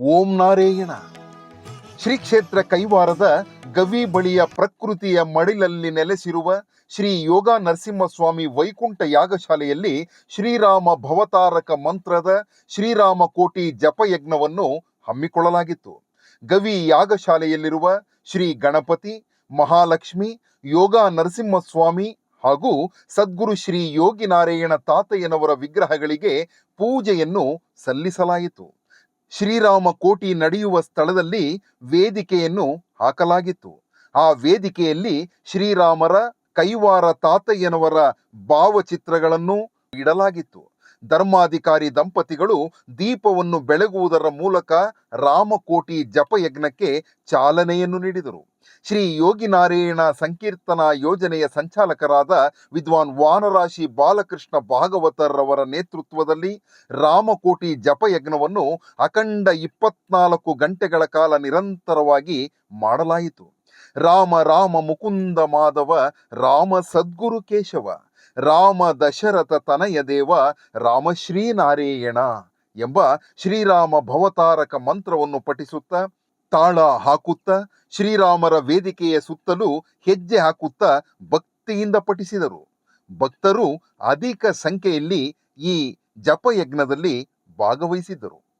ಓಂ ನಾರಾಯಣ. ಶ್ರೀ ಕ್ಷೇತ್ರ ಕೈವಾರದ ಗವಿ ಬಳಿಯ ಪ್ರಕೃತಿಯ ಮಡಿಲಲ್ಲಿ ನೆಲೆಸಿರುವ ಶ್ರೀ ಯೋಗ ನರಸಿಂಹಸ್ವಾಮಿ ವೈಕುಂಠ ಯಾಗಶಾಲೆಯಲ್ಲಿ ಶ್ರೀರಾಮ ಭವತಾರಕ ಮಂತ್ರದ ಶ್ರೀರಾಮ ಕೋಟಿ ಜಪಯಜ್ಞವನ್ನು ಹಮ್ಮಿಕೊಳ್ಳಲಾಗಿತ್ತು. ಗವಿ ಯಾಗಶಾಲೆಯಲ್ಲಿರುವ ಶ್ರೀ ಗಣಪತಿ, ಮಹಾಲಕ್ಷ್ಮಿ, ಯೋಗ ನರಸಿಂಹಸ್ವಾಮಿ ಹಾಗೂ ಸದ್ಗುರು ಶ್ರೀ ಯೋಗಿ ನಾರಾಯಣ ತಾತಯ್ಯನವರ ವಿಗ್ರಹಗಳಿಗೆ ಪೂಜೆಯನ್ನು ಸಲ್ಲಿಸಲಾಯಿತು. ಶ್ರೀರಾಮ ಕೋಟಿ ನಡೆಯುವ ಸ್ಥಳದಲ್ಲಿ ವೇದಿಕೆಯನ್ನು ಹಾಕಲಾಗಿತ್ತು. ಆ ವೇದಿಕೆಯಲ್ಲಿ ಶ್ರೀರಾಮರ ಕೈವಾರ ತಾತಯ್ಯನವರ ಭಾವಚಿತ್ರಗಳನ್ನು ಇಡಲಾಗಿತ್ತು. ಧರ್ಮಾಧಿಕಾರಿ ದಂಪತಿಗಳು ದೀಪವನ್ನು ಬೆಳಗುವುದರ ಮೂಲಕ ರಾಮಕೋಟಿ ಜಪಯಜ್ಞಕ್ಕೆ ಚಾಲನೆಯನ್ನು ನೀಡಿದರು. ಶ್ರೀ ಯೋಗಿ ನಾರಾಯಣ ಸಂಕೀರ್ತನಾ ಯೋಜನೆಯ ಸಂಚಾಲಕರಾದ ವಿದ್ವಾನ್ ವಾನರಾಶಿ ಬಾಲಕೃಷ್ಣ ಭಾಗವತರವರ ನೇತೃತ್ವದಲ್ಲಿ ರಾಮಕೋಟಿ ಜಪಯಜ್ಞವನ್ನು ಅಖಂಡ ಇಪ್ಪತ್ನಾಲ್ಕು ಗಂಟೆಗಳ ಕಾಲ ನಿರಂತರವಾಗಿ ಮಾಡಲಾಯಿತು. ರಾಮ ರಾಮ ಮುಕುಂದ ಮಾಧವ ರಾಮ ಸದ್ಗುರು ಕೇಶವ. ರಾಮ ದಶರಥ ತನಯ ದೇವ ರಾಮ ಶ್ರೀನಾರಾಯಣ ಎಂಬ ಶ್ರೀರಾಮ ಭವತಾರಕ ಮಂತ್ರವನ್ನು ಪಠಿಸುತ್ತ, ತಾಳ ಹಾಕುತ್ತಾ, ಶ್ರೀರಾಮರ ವೇದಿಕೆಯ ಸುತ್ತಲೂ ಹೆಜ್ಜೆ ಹಾಕುತ್ತಾ ಭಕ್ತಿಯಿಂದ ಪಠಿಸಿದರು. ಭಕ್ತರು ಅಧಿಕ ಸಂಖ್ಯೆಯಲ್ಲಿ ಈ ಜಪಯಜ್ಞದಲ್ಲಿ ಭಾಗವಹಿಸಿದ್ದರು.